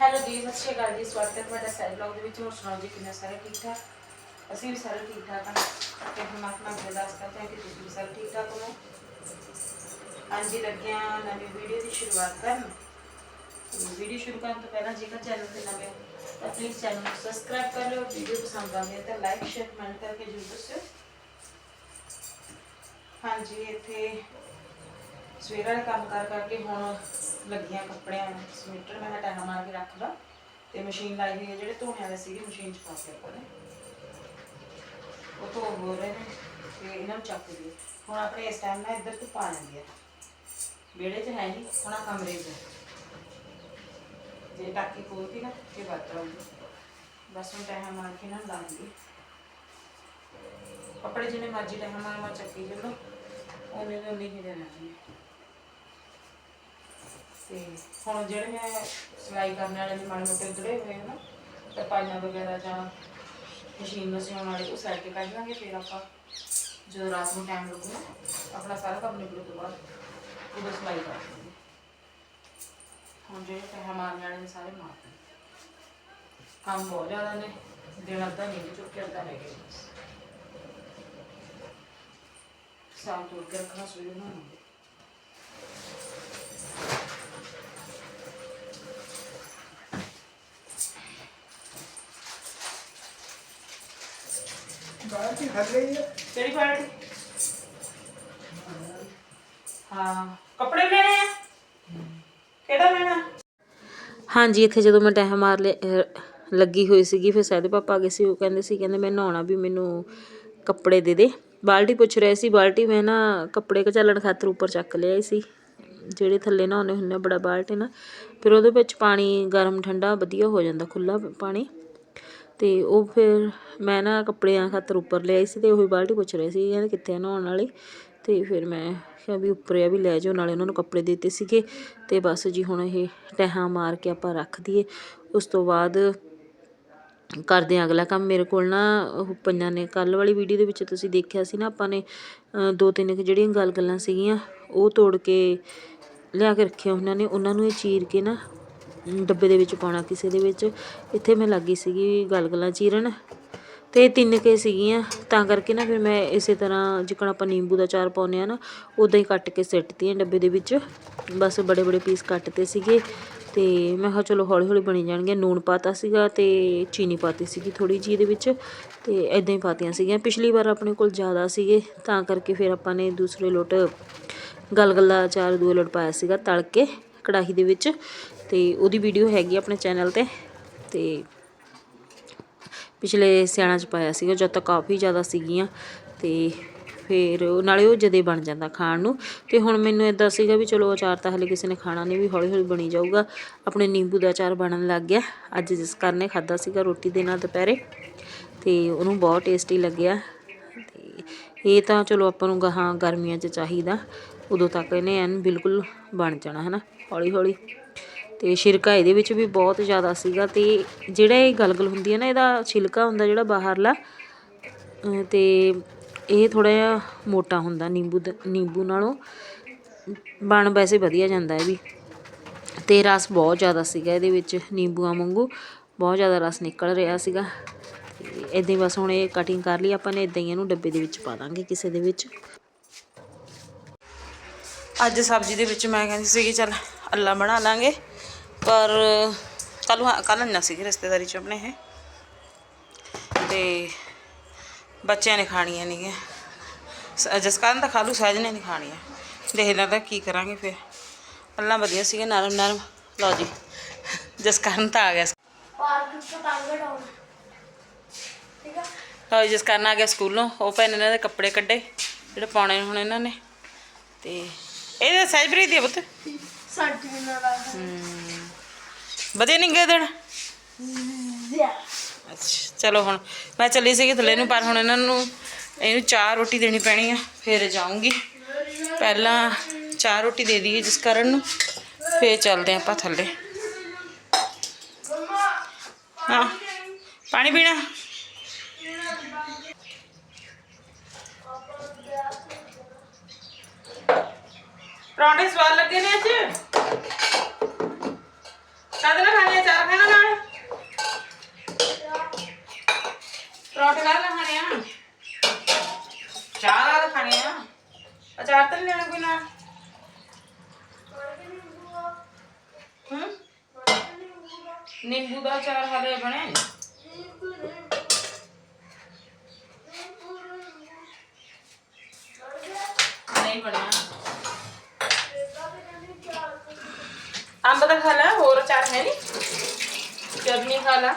Hello ਜੀ, ਸਤਿ ਸ਼੍ਰੀ ਅਕਾਲ ਜੀ, ਸਵਾਗਤ ਹੈ ਤੁਹਾਡਾ ਸਾਰੇ ਬਲੌਗ ਦੇ ਵਿੱਚ। ਹੋਰ ਸੁਣਾਓ ਜੀ ਕਿੰਨਾ ਸਾਰੇ ਠੀਕ ਠਾਕ? ਅਸੀਂ ਵੀ ਸਾਰੇ ਠੀਕ ਠਾਕ ਹਾਂ। ਤੇ ਪਰਮਾਤਮਾ ਅੱਗੇ ਅਰਦਾਸ ਕਰਦੇ ਹਾਂ ਕਿ ਤੁਸੀਂ ਵੀ ਸਾਰੇ ਠੀਕ ਠਾਕ ਹੋ ਹਾਂਜੀ ਲੱਗੇ ਨਵੀਂ ਵੀਡੀਓ ਦੀ ਸ਼ੁਰੂਆਤ ਕਰਨ। ਵੀਡੀਓ ਸ਼ੁਰੂ ਕਰਨ ਤੋਂ ਪਹਿਲਾਂ ਜੇਕਰ ਚੈਨਲ ਤੇ ਨਵੇਂ ਤਾਂ ਪਲੀਜ਼ ਚੈਨਲ ਨੂੰ ਸਬਸਕ੍ਰਾਈਬ ਕਰ ਲਿਓ। ਵੀਡੀਓ ਪਸੰਦ ਆਉਂਦੀ ਹੈ ਤਾਂ ਲਾਈਕ ਸ਼ੇਅਰ ਕਮੈਂਟ ਕਰਕੇ ਜ਼ਰੂਰ ਦੱਸਿਓ। ਹਾਂਜੀ, ਇੱਥੇ ਸਵੇਰ ਵਾਲੇ ਕੰਮ ਕਰ ਕਰਕੇ ਹੁਣ ਲੱਗੀਆਂ ਕੱਪੜਿਆਂ ਨੂੰ ਸਮੇਟਣ ਮੈਂ ਟਾਈਮ ਮਾਰ ਕੇ ਰੱਖ ਲਾ ਤੇ ਮਸ਼ੀਨ ਲਾਈ ਹੋਈ ਹੈ ਜਿਹੜੇ ਧੋਣੇ ਵਾਲੇ ਸੀਗੇ ਮਸ਼ੀਨ 'ਚ ਪਾ ਕੇ ਆਪਾਂ ਨੇ ਉਹ ਧੋ ਹੋ ਰਹੇ ਨੇ ਤੇ ਇਹਨਾਂ ਨੂੰ ਚੱਕ ਦਈਏ ਹੁਣ ਆਪਣੇ ਇਸ ਟਾਈਮ ਨਾਲ ਇੱਧਰ ਤੋਂ ਪਾ ਜਾਂਦੀ ਹੈ। ਵਿਹੜੇ 'ਚ ਹੈ ਨਹੀਂ ਹੁਣ ਆਹ ਕਮਰੇ 'ਚ ਹੈ। ਜੇ ਟਾਕੀ ਖੋਲਤੀ ਨਾ ਇਹ ਵੱਧ ਆਊਗੀ ਬਸ ਹੁਣ ਟਾਈਮ ਮਾਰ ਕੇ ਨਾ ਲਾ ਦਈਏ ਕੱਪੜੇ ਜਿਹਨੇ ਮਰਜ਼ੀ ਟਾਈਮ ਮਾਰ ਮਾਰ ਚੱਕੀ ਚੱਲੋ ਉਹਨੇ ਦੇ ਉਹਨੇ ਹੀ ਦੇਣਾ ਜੀ। ਤੇ ਹੁਣ ਜਿਹੜੇ ਮੈਂ ਸਿਲਾਈ ਕਰਨ ਵਾਲੇ ਨੇ ਮਾੜੇ ਮੋਟੇ ਉਧੜੇ ਹੋਏ ਹਨ ਤਰਪਾਈਆਂ ਵਗੈਰਾ ਜਾਂ ਮਸ਼ੀਨ ਨੂੰ ਸਿਉਣ ਵਾਲੇ, ਉਹ ਸਾਈਡ ਤੇ ਕੱਢ ਲਾਂਗੇ, ਫਿਰ ਆਪਾਂ ਜਦੋਂ ਰਾਤ ਨੂੰ ਟਾਈਮ ਲੱਗੂਗਾ ਆਪਣਾ ਸਾਰਾ ਕੰਮ ਨਿਬੜਨ ਤੋਂ ਬਾਅਦ ਉਦੋਂ ਸਿਲਾਈ ਕਰ ਲਾਂਗੇ। ਹੁਣ ਜਿਹੜੇ ਪੈਸਾ ਮਾਰਨ ਵਾਲੇ ਨੇ ਸਾਰੇ ਮਾਰਦੇ ਕੰਮ ਬਹੁਤ ਜ਼ਿਆਦਾ ਨੇ, ਦਿਨ ਅੱਧਾ ਨਹੀਂ ਚੁੱਕ ਕੇ ਅੱਧਾ ਰਹਿ ਗਿਆ ਸਾਲ ਤੋੜ ਰੱਖਣਾ ਸਵੇਰੇ ਨੂੰ ਬਾਹਰ ਕੀ ਖੜ ਗਈ ਹੈ ਕਿਹੜੀ ਪਾਰਟੀ ਹਾਂ ਕੱਪੜੇ ਲੈਣੇ ਆ? ਕਿਹੜਾ ਲੈਣਾ? ਹਾਂਜੀ ਇੱਥੇ ਜਦੋਂ ਮੈਂ ਟਾਈਮ ਮਾਰ ਲਿਆ ਲੱਗੀ ਹੋਈ ਸੀਗੀ ਫਿਰ ਸਾਡੇ ਪਾਪਾ ਆ ਗਏ ਸੀ ਉਹ ਕਹਿੰਦੇ ਸੀ ਕਹਿੰਦੇ ਮੈਂ ਨਹਾਉਣਾ ਵੀ ਮੈਨੂੰ ਕੱਪੜੇ ਦੇ ਦੇ। ਬਾਲਟੀ ਪੁੱਛ ਰਹੇ ਸੀ ਬਾਲਟੀ ਮੈਂ ਨਾ ਕੱਪੜੇ ਕਚਾਲਣ ਖਾਤਰ ਉੱਪਰ ਚੱਕ ਲਿਆਈ ਸੀ। ਜਿਹੜੇ ਥੱਲੇ ਨਹਾਉਣੇ ਹੁੰਦੇ ਆ ਬੜਾ ਬਾਲਟੀ ਨਾ। ਫਿਰ ਉਹਦੇ ਵਿੱਚ ਪਾਣੀ ਗਰਮ ਠੰਡਾ ਵਧੀਆ ਹੋ ਜਾਂਦਾ ਖੁੱਲਾ ਪਾਣੀ। ਅਤੇ ਉਹ ਫਿਰ ਮੈਂ ਨਾ ਕੱਪੜਿਆਂ ਖਾਤਰ ਉੱਪਰ ਲਿਆਈ ਸੀ ਅਤੇ ਉਹੀ ਬਾਲਟੀ ਪੁੱਛ ਰਹੇ ਸੀ ਕਹਿੰਦੇ ਕਿੱਥੇ ਆ ਨਹਾਉਣ ਵਾਲੀ? ਤੇ ਫਿਰ ਮੈਂ ਕਿਹਾ ਵੀ ਉੱਪਰ ਆ ਵੀ ਲੈ ਜਾਓ, ਨਾਲੇ ਉਹਨਾਂ ਨੂੰ ਕੱਪੜੇ ਦੇ ਦਿੱਤੇ ਸੀਗੇ। ਅਤੇ ਬਸ ਜੀ ਹੁਣ ਇਹ ਟਹਾਂ ਮਾਰ ਕੇ ਆਪਾਂ ਰੱਖ ਦਈਏ। ਉਸ ਤੋਂ ਬਾਅਦ ਕਰਦੇ ਹਾਂ ਅਗਲਾ ਕੰਮ। ਮੇਰੇ ਕੋਲ ਨਾ ਉਹ ਪਈਆਂ ਨੇ ਕੱਲ ਵਾਲੀ ਵੀਡੀਓ ਦੇ ਵਿੱਚ ਤੁਸੀਂ ਦੇਖਿਆ ਸੀ ਨਾ, ਆਪਾਂ ਨੇ ਦੋ ਤਿੰਨ ਕੁ ਜਿਹੜੀਆਂ ਗੱਲ ਗੱਲਾਂ ਸੀਗੀਆਂ, ਉਹ ਤੋੜ ਕੇ ਲਿਆ ਕੇ ਰੱਖਿਆ ਉਹਨਾਂ ਨੇ। ਉਹਨਾਂ ਨੂੰ ਇਹ ਚੀਰ ਕੇ ਨਾ ਡੱਬੇ ਦੇ ਵਿੱਚ ਪਾਉਣਾ ਕਿਸੇ ਦੇ ਵਿੱਚ। ਇੱਥੇ ਮੈਂ ਲੱਗੀ ਸੀਗੀ ਗਲਗਲਾਂ ਚੀਰਨ। ਤੇ ਤਿੰਨ ਕੇ ਸੀਗੀਆਂ। ਤਾਂ ਕਰਕੇ ਨਾ ਫਿਰ ਮੈਂ ਇਸੇ ਤਰ੍ਹਾਂ ਜਿਕਣ ਆਪਾਂ ਨਿੰਬੂ ਦਾ ਚਾਰ ਪਾਉਂਦੇ ਆ ਨਾ, ਉਦਾਂ ਹੀ ਕੱਟ ਕੇ ਸਿੱਟਤੀਆਂ ਡੱਬੇ ਦੇ ਵਿੱਚ। ਬਸ ਬੜੇ ਬੜੇ ਪੀਸ ਕੱਟਤੇ ਸੀਗੇ। ਤੇ ਮੈਂ ਕਿਹਾ ਚਲੋ ਹੌਲੀ ਹੌਲੀ ਬਣੀ ਜਾਣਗੇ ਨੂਣ ਪਾਤਾ ਸੀਗਾ ਤੇ ਚੀਨੀ ਪਾਤੀ ਸੀਗੀ ਥੋੜੀ ਜੀ ਇਹਦੇ ਵਿੱਚ। ਤੇ ਐਦਾਂ ਹੀ ਪਾਤੀਆਂ ਸੀਗੀਆਂ। ਪਿਛਲੀ ਵਾਰ ਆਪਣੇ ਕੋਲ ਜ਼ਿਆਦਾ ਸੀਗੇ। ਤਾਂ ਕਰਕੇ ਫਿਰ ਆਪਾਂ ਨੇ ਦੂਸਰੇ ਲੋਟ ਗਲਗਲਾ ਚਾਰ ਦੂਏ ਲੋਟ ਪਾਇਆ ਸੀਗਾ ਤਲ ਕੇ ਕੜਾਹੀ ਦੇ ਵਿੱਚ ਤੇ ਉਹਦੀ ਵੀਡੀਓ ਹੈਗੀ ਆਪਣੇ ਚੈਨਲ ਤੇ ਤੇ ਪਿਛਲੇ ਸਿਆਣਾ ਚ ਪਾਇਆ ਸੀਗਾ ਜਦ ਤੱਕ ਕਾਫੀ ਜ਼ਿਆਦਾ ਸੀਗੀਆਂ ਤੇ ਫਿਰ ਨਾਲੇ ਉਹ ਜਦੇ ਬਣ ਜਾਂਦਾ ਖਾਣ ਨੂੰ ਤੇ ਹੁਣ ਮੈਨੂੰ ਇਦਾਂ ਸੀਗਾ ਵੀ ਚਲੋ ਅਚਾਰ ਤਾਂ ਹਲੇ ਕਿਸੇ ਨੇ ਖਾਣਾ ਨਹੀਂ ਵੀ ਹੌਲੀ ਹੌਲੀ ਬਣੀ ਜਾਊਗਾ। ਆਪਣੇ ਨਿੰਬੂ ਦਾ ਅਚਾਰ ਬਣਨ ਲੱਗ ਗਿਆ। ਅੱਜ ਜਿਸ ਕਰਨੇ ਖਾਦਾ ਸੀਗਾ ਰੋਟੀ ਦੇ ਨਾਲ ਦੁਪਹਿਰੇ ਤੇ ਉਹਨੂੰ ਬਹੁਤ ਟੇਸਟੀ ਲੱਗਿਆ ਤੇ ਇਹ ਤਾਂ ਚਲੋ ਆਪਾਂ ਨੂੰ ਗਾਹਾਂ ਗਰਮੀਆਂ 'ਚ ਚਾਹੀਦਾ। ਉਦੋਂ ਤੱਕ ਇਹਨੇ ਐਨ ਬਿਲਕੁਲ ਬਣ ਜਾਣਾ ਹੈ ਨਾ ਹੌਲੀ ਹੌਲੀ। ਤੇ ਛਿਲਕਾ ਇਹਦੇ ਵਿੱਚ ਵੀ ਬਹੁਤ ਜ਼ਿਆਦਾ ਸੀਗਾ ਤੇ ਜਿਹੜਾ ਇਹ ਗਲਗਲ ਹੁੰਦੀ ਹੈ ਨਾ, ਇਹਦਾ ਛਿਲਕਾ ਹੁੰਦਾ ਜਿਹੜਾ ਬਾਹਰਲਾ, ਅਹ ਤੇ ਇਹ ਥੋੜਾ ਜਿਹਾ ਮੋਟਾ ਹੁੰਦਾ ਨਿੰਬੂ ਦਾ, ਨਿੰਬੂ ਨਾਲੋਂ। ਬਣ ਵੈਸੇ ਵਧੀਆ ਜਾਂਦਾ ਇਹ ਵੀ। ਤੇ ਰਸ ਬਹੁਤ ਜ਼ਿਆਦਾ ਸੀਗਾ ਇਹਦੇ ਵਿੱਚ ਨਿੰਬੂਆਂ ਵਾਂਗੂ। ਬਹੁਤ ਜ਼ਿਆਦਾ ਰਸ ਨਿਕਲ ਰਿਹਾ ਸੀਗਾ। ਤੇ ਇਦਾਂ ਹੀ ਬਸ ਹੁਣ ਇਹ ਕਟਿੰਗ ਕਰ ਲਈ, ਆਪਾਂ ਨੇ ਇਦਾਂ ਹੀ ਇਹਨੂੰ ਡੱਬੇ ਦੇ ਵਿੱਚ ਪਾ ਦਾਂਗੇ ਕਿਸੇ ਦੇ ਵਿੱਚ। ਅੱਜ ਸਬਜ਼ੀ ਦੇ ਵਿੱਚ ਮੈਂ ਕਹਿੰਦੀ ਸੀਗੀ, ਚੱਲ ਅੱਲਾ ਬਣਾ ਲਾਂਗੇ। ਪਰ ਕੱਲ ਕੱਲ ਨਾ ਸੀਗੀ ਰਿਸ਼ਤੇਦਾਰੀ ਚ ਆਪਣੇ ਇਹ। ਤੇ ਬੱਚਿਆਂ ਨੇ ਖਾਣੀਆਂ ਨਹੀਂ ਜਸਕਾਰਨ ਤਾਂ ਖਾ ਲੂ ਸਹਿਜ ਨੇ ਨਹੀਂ ਖਾਣੀਆਂ। ਦੇਖਦਾ ਤਾਂ ਕੀ ਕਰਾਂਗੇ ਫਿਰ। ਅੱਲਾ ਵਧੀਆ ਸੀਗੇ ਨਰਮ ਨਰਮ। ਲਓ ਜੀ ਜਸਕਾਰਨ ਤਾਂ ਆ ਗਿਆ ਪਾਰਕ ਚ ਪਤੰਗ ਉਡਾਉਣਾ ਠੀਕ ਆ? ਲਓ ਜਸਕਾਰਨ ਆ ਗਿਆ ਸਕੂਲੋਂ। ਉਹ ਭੈਣ ਇਹਨਾਂ ਦੇ ਕੱਪੜੇ ਕੱਢੇ ਜਿਹੜੇ ਪਾਉਣੇ ਹੁਣ ਇਹਨਾਂ ਨੇ। ਤੇ ਇਹ ਸਹਿਜਪ੍ਰੀਤ ਦੀ ਪੁੱਤ। ਸਾਡੇ ਨਾਲ ਆ। ਵਧੀਆ ਨਹੀਂ ਗਏ ਦਿਨ ਅੱਛਾ ਚਲੋ ਹੁਣ ਮੈਂ ਚੱਲੀ ਸੀਗੀ ਥੱਲੇ ਨੂੰ ਪਰ ਹੁਣ ਇਹਨਾਂ ਨੂੰ ਇਹਨੂੰ ਚਾਹ ਰੋਟੀ ਦੇਣੀ ਪੈਣੀ ਆ ਫਿਰ ਜਾਊਂਗੀ। ਪਹਿਲਾਂ ਚਾਹ ਰੋਟੀ ਦੇ ਦਈਏ ਜਿਸ ਕਰਨ ਨੂੰ ਫਿਰ ਚੱਲਦੇ ਆਪਾਂ ਥੱਲੇ। ਹਾਂ ਪਾਣੀ ਪੀਣਾ? ਪਰੌਂਠੇ ਸਵਾਦ ਲੱਗੇ ਨੇ ਅੱਜ? खाने खाने हैं चार खाने अचार तो नहीं लेना नींबू का अचार हरे बने नहीं बने अंब का खा ला ਚਟਨੀ ਖਾ ਲਾ।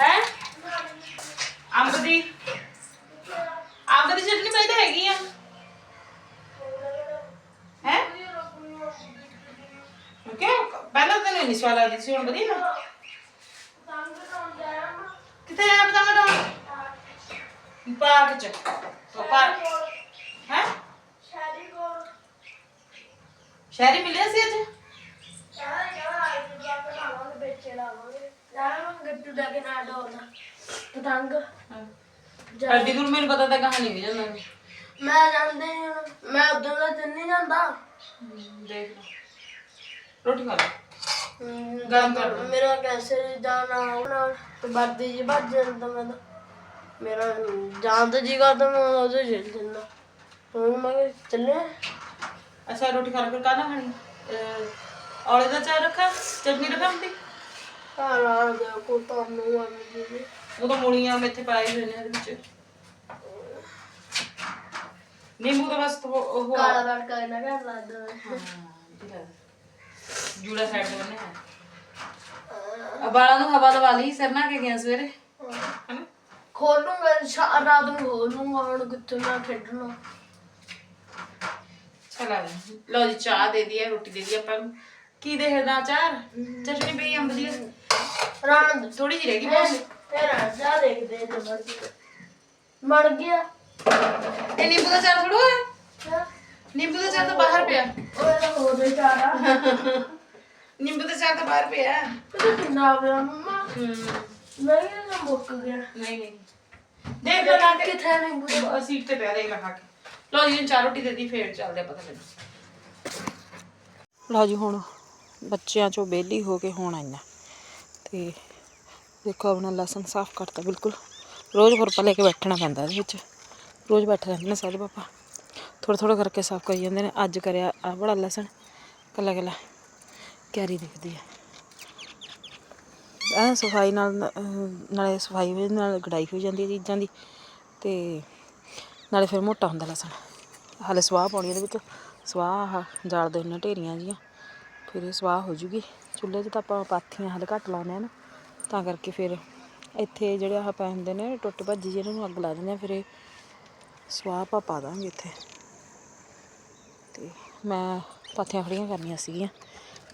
ਹੈ? ਅੰਬ ਦੀ ਅੰਬ ਦੀ ਚਟਨੀ ਪਈ ਤਾਂ ਹੈਗੀ ਆ। ਹੈ? ਓਕੇ ਪਹਿਲਾਂ ਤਾਂ ਨਹੀਂ ਸਵਾਲ ਆ ਸੀ, ਹੁਣ ਵਧੀਆ। ਨਾ ਕਿੱਥੇ ਜਾਣਾ ਪਤੰਗ ਡਾਉਣ ਪਾਰਕ ਚ। ਪਾਰਕ। ਹੈ? ਸ਼ਹਿਰੀ ਮਿਲਿਆ ਸੀ ਅੱਜ? ਪਤੰਗ ਐਡੀ ਦੂਰ ਮੈਨੂੰ ਪਤਾ ਤਾਂ ਕਹਾਣੀ ਵੀ ਜਾਂਦਾ। ਮੈਂ ਜਾਂਦੇ ਨਹੀਂ ਮੈਂ ਉਦੋਂ ਦਾ ਦਿਨ ਨਹੀਂ ਜਾਂਦਾ। ਦੇਖ ਰੋਟੀ ਖਾ ਲੈ। ਹਮ, ਗਰਮ ਕਰ। ਮੇਰਾ ਕੈਸੇ ਜਾਣਾ ਹੋਣਾ ਤੇ ਵਰਦੀ ਜੀ ਭੱਜ ਜਾਂਦਾ ਮੈਂ ਤਾਂ। ਮੇਰਾ ਜਾਣ ਤੇ ਜੀ ਕਰਦਾ ਮੈਂ ਉਹਦੇ ਚੱਲ ਜਾਂਦਾ ਹੁਣ ਮੈਂ ਕਿਹਾ ਚੱਲੇ ਅੱਛਾ ਰੋਟੀ ਖਾ ਲੈ ਫਿਰ ਕਾਹਦਾ ਖਾਣੀ? ਅਹ, ਔਲੇ ਦਾ ਚਾਹ ਰੱਖਾ ਚਟਨੀ ਰੱਖਾ ਹੁੰਦੀ ਘਰ ਆ ਗਿਆ ਕੋ ਤੁਹਾਨੂੰ ਜੀ। ਉਹ ਤਾਂ ਮੂਲੀਆਂ ਮੇਥੇ ਪਾਏ ਹੋਏ ਨੇ ਇਹਦੇ ਵਿੱਚ। ਨਿੰਬੂ ਤਾਂ ਬਸ ਥੋ- ਉਹ ਕਾਲਾ ਬੜ ਕੇ ਨਾ ਘਰ ਲੱਗਦਾ ਹਾਂ, ਜਿਹੜਾ ਜੂੜਾ ਸਾਈਡ ਤੇ ਬੰਨੇ ਆ ਬਾਲਾਂ ਨੂੰ ਹਵਾ ਲਵਾ ਲਈ ਸਿਰ ਨਾ ਕੇ ਗਿਆ ਸਵੇਰੇ। ਹਨਾ? ਖੋਲੂੰਗਾ ਸ਼ਾ- ਰਾਤ ਨੂੰ ਖੋਲੂੰਗਾ ਹੁਣ ਕਿੱਥੇ ਮੈਂ ਖੇਡਣਾ। ਚਲਾ ਲੈ। ਲਓ ਜੀ ਚਾਹ ਦੇ ਦੀ ਹੈ ਰੋਟੀ ਦੇ ਦੀ ਆਪਾਂ ਨੂੰ। ਕੀ ਦੇਖਦਾ ਚਾਰ ਚਟਨੀ ਪਈ ਅੰਬ ਦੀ ਦੇ ਥੋੜੀ ਜਿਹੀ ਰਹਿ ਗਈ ਬਸ ਫਿਰ ਜਾ ਦੇਖਦੇ ਜੇ ਮਰ ਗਿਆ। ਗਿਆ ਇਹ ਨਿੰਬੂ ਦਾ ਚਾਰ ਥੋੜਾ ਹੈ? ਨਿੰਬੂ ਦਾ ਚਾਰ ਤਾਂ ਬਾਹਰ ਪਿਆ। ਉਹ ਤਾਂ ਹੋ ਦੇ ਚਾਰਾ ਨਿੰਬੂ ਦਾ ਚਾਰ ਤਾਂ ਬਾਹਰ ਪਿਆ। ਤੇ ਕਿੰਨਾ ਪਿਆ ਮੰਮਾ? ਹੂੰ। ਮੈਂ ਕਿਹਾ ਮੁੱਕ ਗਿਆ। ਨਹੀਂ ਨਹੀਂ। ਦੇਖ ਲੈ ਲਾ ਕਿੱਥੇ ਬੁਰੇ ਸੀਟ ਤੇ ਪਿਆ ਦੇਖ ਲੈ ਖਾ ਕੇ। ਲਓ ਜੀ, ਹੁਣ ਚਾਰ ਰੋਟੀ ਦੇ ਦੀ, ਫੇਰ ਚੱਲਦੇ ਆਪਾਂ ਤਾਂ ਲਓ ਜੀ, ਹੁਣ ਬੱਚਿਆਂ ਚੋਂ ਬੇਲੀ ਹੋ ਕੇ ਹੁਣ ਆਈਆਂ। ਤੇ ਦੇਖੋ, ਆਪਣਾ ਲਸਣ ਸਾਫ਼ ਕਰਤਾ, ਬਿਲਕੁਲ। ਰੋਜ਼ ਖੁਰਪਾ ਲੈ ਕੇ ਬੈਠਣਾ ਪੈਂਦਾ ਇਹਦੇ ਵਿੱਚ। ਰੋਜ਼ ਬੈਠੇ ਰਹਿੰਦੇ ਨੇ ਸਾਰੇ ਪਾਪਾ। ਥੋੜਾ ਥੋੜਾ ਕਰਕੇ ਸਾਫ਼ ਕਰੀ ਜਾਂਦੇ ਨੇ। ਅੱਜ ਕਰਿਆ ਆ ਬੜਾ ਲਸਣ। ਕੱਲਾ ਕੱਲਾ ਕਿਆਰੀ ਦਿਖਦੀ ਹੈ ਐ ਸਫ਼ਾਈ ਨਾਲ ਨਾਲੇ ਸਫ਼ਾਈ ਨਾਲ ਗੜਾਈ ਹੋ ਜਾਂਦੀ ਹੈ ਚੀਜ਼ਾਂ ਦੀ। ਤੇ ਨਾਲੇ ਫਿਰ ਮੋਟਾ ਹੁੰਦਾ ਲਸਣ। ਹਾਲੇ ਸਵਾਹ ਪਾਉਣੀ ਇਹਦੇ ਵਿੱਚ। ਸਵਾਹ ਆਹ ਜਾਲ ਦੇ ਨੇ ਢੇਰੀਆਂ ਜੀਆਂ ਫਿਰ ਇਹ ਸਵਾਹ ਹੋ ਜੂਗੀ। ਚੁੱਲ੍ਹੇ 'ਚ ਤਾਂ ਆਪਾਂ ਪਾਥੀਆਂ ਹਾਲੇ ਘੱਟ ਲਾਉਂਦੇ ਆ ਨਾ। ਤਾਂ ਕਰਕੇ ਫਿਰ ਇੱਥੇ ਜਿਹੜੇ ਆਹ ਪੈ ਹੁੰਦੇ ਨੇ ਟੁੱਟ ਭੱਜੀ ਇਹਨਾਂ ਨੂੰ ਅੱਗ ਲਾ ਦਿੰਦੇ ਆ। ਫਿਰ ਇਹ ਸਵਾਹ ਆਪਾਂ ਪਾ ਦਾਂਗੇ ਇੱਥੇ। ਤੇ ਮੈਂ ਪਾਥੀਆਂ ਖੜੀਆਂ ਕਰਨੀਆਂ ਸੀਗੀਆਂ।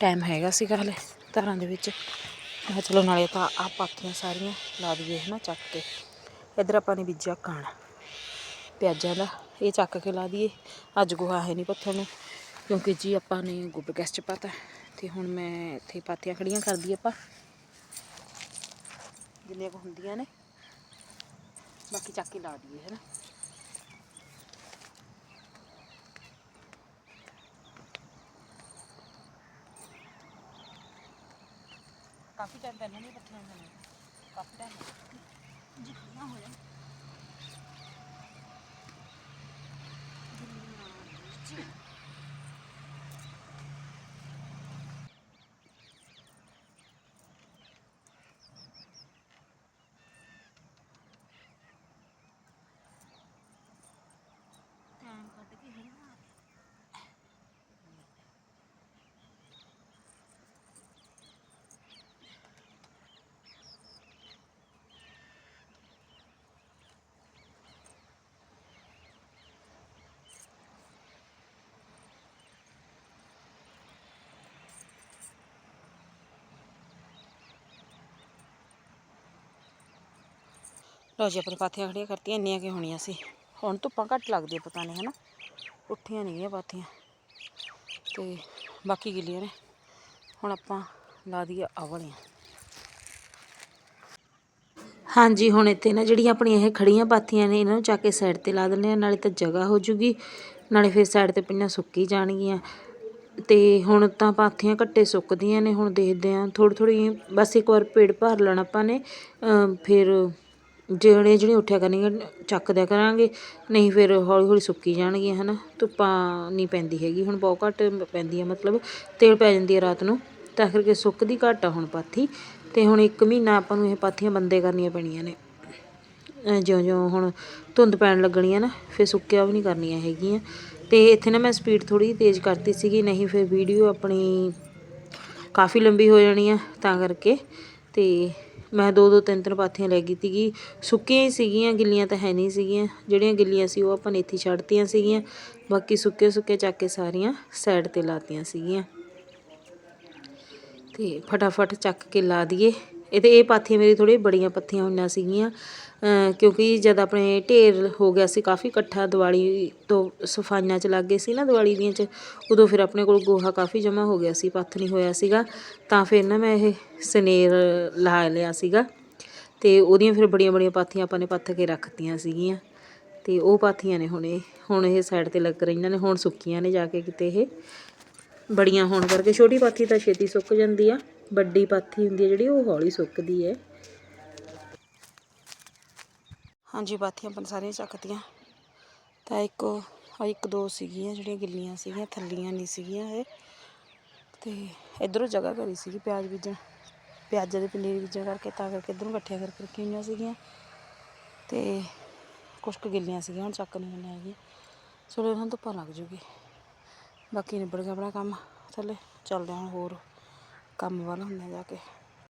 ਟਾਈਮ ਹੈਗਾ ਸੀਗਾ ਹਲੇ ਧਾਰਾਂ ਦੇ ਵਿੱਚ। ਮੈਂ ਚਲੋ ਨਾਲੇ ਤਾਂ ਆ ਪਾਥੀਆਂ ਸਾਰੀਆਂ ਲਾ ਦਈਏ ਹੈ ਨਾ ਚੱਕ ਕੇ। ਇੱਧਰ ਆਪਾਂ ਨੇ ਬੀਜਿਆ ਕਾਣਾ। ਪਿਆਜ਼ਾਂ ਦਾ, ਇਹ ਚੱਕ ਕੇ ਲਾ ਦਈਏ। ਅੱਜ ਗੁਹਾ ਹੈ ਨਹੀਂ ਪੱਥਰ ਨੂੰ, ਕਿਉਂਕਿ ਜੀ ਆਪਾਂ ਨੇ ਗੋਬਰ ਗੈਸ ਚ ਪਾਤਾ ਤੇ ਹੁਣ ਮੈਂ ਇੱਥੇ ਪਾਥੀਆਂ ਖੜੀਆਂ ਕਰ ਦਈਏ ਆਪਾਂ। ਜਿੰਨੀਆਂ ਕੁ ਹੁੰਦੀਆਂ ਨੇ, ਬਾਕੀ ਚੱਕ ਕੇ ਲਾ ਦਈਏ, ਹੈ ਨਾ। ਕਾਫੀ ਟਾਈਮ ਪਹਿਲਾਂ ਨਹੀਂ ਪੱਥਰ ਹੋਣੇ ਕਾਫੀ ਟਾਈਮ ਲਓ ਜੀ, ਆਪਣੇ ਪਾਥੀਆਂ ਖੜੀਆਂ ਕਰਤੀਆਂ, ਇੰਨੀਆਂ ਕਿ ਹੋਣੀਆਂ ਸੀ। ਹੁਣ ਧੁੱਪਾਂ ਘੱਟ ਲੱਗਦੀਆਂ, ਪਤਾ ਨਹੀਂ, ਹਨਾ? ਉੱਠੀਆਂ ਨਹੀਂ ਗਈਆਂ ਪਾਥੀਆਂ। ਤੇ ਬਾਕੀ ਗਿੱਲੀਆਂ ਨੇ। ਹੁਣ ਆਪਾਂ ਲਾ ਦਈਏ ਆਹ ਹਾਂਜੀ, ਹੁਣ ਇੱਥੇ ਨਾ ਜਿਹੜੀਆਂ ਆਪਣੀਆਂ ਇਹ ਖੜੀਆਂ ਪਾਥੀਆਂ ਨੇ, ਇਹਨਾਂ ਨੂੰ ਚੱਕ ਕੇ ਸਾਈਡ ਤੇ ਲਾ ਦਿੰਦੇ ਆ ਨਾਲੇ ਤਾਂ ਜਗ੍ਹਾ ਹੋ ਜੂਗੀ। ਨਾਲੇ ਫਿਰ ਸਾਈਡ ਤੇ ਪਈਆਂ ਸੁੱਕੀ ਜਾਣਗੀਆਂ। ਤੇ ਹੁਣ ਤਾਂ ਪਾਥੀਆਂ ਘੱਟੇ ਸੁੱਕਦੀਆਂ ਨੇ, ਹੁਣ ਦੇਖਦੇ ਆ ਥੋੜੀ ਥੋੜੀ ਬਸ ਇੱਕ ਵਾਰ ਪੇੜ ਭਰ ਲੈਣਾ ਆਪਾਂ ਨੇ। ਫਿਰ ਜਿਹੜੇ ਜਿਹੜੇ ਉੱਠਿਆ ਕਰਨਗੀਆਂ, ਚੱਕ ਦਿਆ ਕਰਾਂਗੇ। ਨਹੀਂ ਫਿਰ ਹੌਲੀ ਹੌਲੀ ਸੁੱਕੀ ਜਾਣਗੀਆਂ ਹੈ ਨਾ ਧੁੱਪਾਂ ਨਹੀਂ ਪੈਂਦੀ ਹੈਗੀ, ਹੁਣ ਬਹੁਤ ਘੱਟ ਪੈਂਦੀ ਆ, ਮਤਲਬ ਤੇਲ ਪੈ ਜਾਂਦੀ ਹੈ ਰਾਤ ਨੂੰ। ਤਾਂ ਕਰਕੇ ਸੁੱਕਦੀ ਘੱਟ ਆ ਹੁਣ ਪਾਥੀ। ਤੇ ਹੁਣ ਇੱਕ ਮਹੀਨਾ ਆਪਾਂ ਨੂੰ ਇਹ ਪਾਥੀਆਂ ਬੰਦੇ ਕਰਨੀਆਂ ਪੈਣੀਆਂ ਨੇ। ਜਿਉਂ ਜਿਉਂ ਹੁਣ ਧੁੰਦ ਪੈਣ ਲੱਗਣੀ ਆ ਨਾ, ਫਿਰ ਸੁੱਕਿਆ ਵੀ ਨਹੀਂ ਕਰਨੀਆਂ ਹੈਗੀਆਂ। ਤੇ ਇੱਥੇ ਨਾ ਮੈਂ ਸਪੀਡ ਥੋੜੀ ਤੇਜ਼ ਕਰਤੀ ਸੀਗੀ, ਨਹੀਂ ਫਿਰ ਵੀਡੀਓ ਆਪਣੀ ਕਾਫੀ ਲੰਬੀ ਹੋ ਜਾਣੀ ਆ, ਤਾਂ ਕਰਕੇ। ਤੇ ਮੈਂ ਦੋ ਦੋ ਤਿੰਨ ਤਿੰਨ ਪਾਥੀਆਂ ਲੈ ਗਈ ਸੀਗੀ। ਸੁੱਕੀਆਂ ਹੀ ਸੀਗੀਆਂ, ਗਿੱਲੀਆਂ ਤਾਂ ਹੈ ਨਹੀਂ ਸੀਗੀਆਂ। ਜਿਹੜੀਆਂ ਗਿੱਲੀਆਂ ਸੀ ਉਹ ਆਪਾਂ ਨੇ ਇੱਥੇ ਛੱਡਤੀਆਂ ਸੀਗੀਆਂ। ਬਾਕੀ ਸੁੱਕੇ ਸੁੱਕੇ ਚੱਕ ਕੇ ਸਾਰੀਆਂ ਸਾਈਡ ਤੇ ਲਾਤੀਆਂ ਸੀਗੀਆਂ। ਤੇ ਫਟਾਫਟ ਚੱਕ ਕੇ ਲਾ ਦਈਏ। ਇਹ ਇਹਦੇ ਇਹ ਪਾਥੀਆਂ ਮੇਰੀ ਥੋੜੀ ਬੜੀਆਂ ਪੱਥੀਆਂ ਹੋਈਆਂ ਸੀਗੀਆਂ ਕਿਉਂਕਿ ਜਦ ਆਪਣੇ ਢੇਰ ਹੋ ਗਿਆ ਸੀ ਕਾਫੀ ਇਕੱਠਾ ਦੀਵਾਲੀ ਤੋਂ ਸਫਾਈਆਂ ਚ ਲੱਗ ਗਏ ਸੀ ਨਾ ਦੀਵਾਲੀ ਦੀਆਂ ਚ, ਉਦੋਂ ਫਿਰ ਆਪਣੇ ਕੋਲ ਗੋਹਾ ਕਾਫੀ ਜਮ੍ਹਾਂ ਹੋ ਗਿਆ ਸੀ, ਪੱਥ ਨਹੀਂ ਹੋਇਆ ਸੀਗਾ, ਤਾਂ ਫਿਰ ਨਾ ਮੈਂ ਇਹ ਸਨੇਰ ਲਾ ਲਿਆ ਸੀਗਾ ਤੇ ਉਹਦੀਆਂ ਫਿਰ ਬੜੀਆਂ ਬੜੀਆਂ ਪਾਥੀਆਂ ਆਪਾਂ ਨੇ ਪੱਥ ਕੇ ਰੱਖਤੀਆਂ ਸੀਗੀਆਂ ਤੇ ਉਹ ਪਾਥੀਆਂ ਨੇ ਹੁਣ ਇਹ ਹੁਣ ਇਹ ਸਾਈਡ ਤੇ ਲੱਗ ਰਹੀਆਂ ਨੇ, ਹੁਣ ਸੁੱਕੀਆਂ ਨੇ ਜਾ ਕੇ ਕਿਤੇ ਇਹ, ਬੜੀਆਂ ਹੋਣ ਕਰਕੇ, ਛੋਟੀ ਪਾਥੀ ਤਾਂ ਛੇਤੀ ਸੁੱਕ ਜਾਂਦੀ ਆ। ਵੱਡੀ ਪਾਥੀ ਹੁੰਦੀ ਹੈ ਜਿਹੜੀ, ਉਹ ਹੌਲੀ ਸੁੱਕਦੀ ਹੈ। ਹਾਂਜੀ, ਪਾਥੀਆਂ ਆਪਾਂ ਸਾਰੀਆਂ ਚੱਕਤੀਆਂ। ਤਾਂ ਇੱਕ ਆ ਇੱਕ ਦੋ ਸੀਗੀਆਂ, ਜਿਹੜੀਆਂ ਗਿੱਲੀਆਂ ਸੀਗੀਆਂ, ਥੱਲੀਆਂ ਨਹੀਂ ਸੀਗੀਆਂ ਇਹ। ਤੇ ਇਧਰੋਂ ਜਗ੍ਹਾ ਕਰੀ ਸੀਗੀ ਪਿਆਜ਼ ਬੀਜਣ। ਪਿਆਜ਼ਾਂ ਦੇ ਪਨੀਰ ਬੀਜਣ ਕਰਕੇ, ਤਾਂ ਕਰਕੇ ਇਧਰੋਂ ਇਕੱਠੀਆਂ ਕਰਕੇ ਰੱਖੀਆਂ ਹੋਈਆਂ ਸੀਗੀਆਂ। ਤੇ ਕੁਛ ਕੁ ਗਿੱਲੀਆਂ ਸੀਗੀਆਂ, ਹੁਣ ਚੱਕ ਨਹੀਂ ਹੁੰਦੀਆਂ ਹੈਗੀਆਂ। ਚਲੋ, ਇਹਨਾਂ ਨੂੰ ਧੁੱਪਾਂ ਲੱਗ ਜੂਗੀ। ਬਾਕੀ ਨਿਬੜ ਗਿਆ ਆਪਣਾ ਕੰਮ। ਥੱਲੇ ਚੱਲਦੇ ਹਾਂ ਹੁਣ ਹੋਰ। ਕੰਮ ਵਾਲਾ ਹੁੰਦਾ ਜਾ ਕੇ।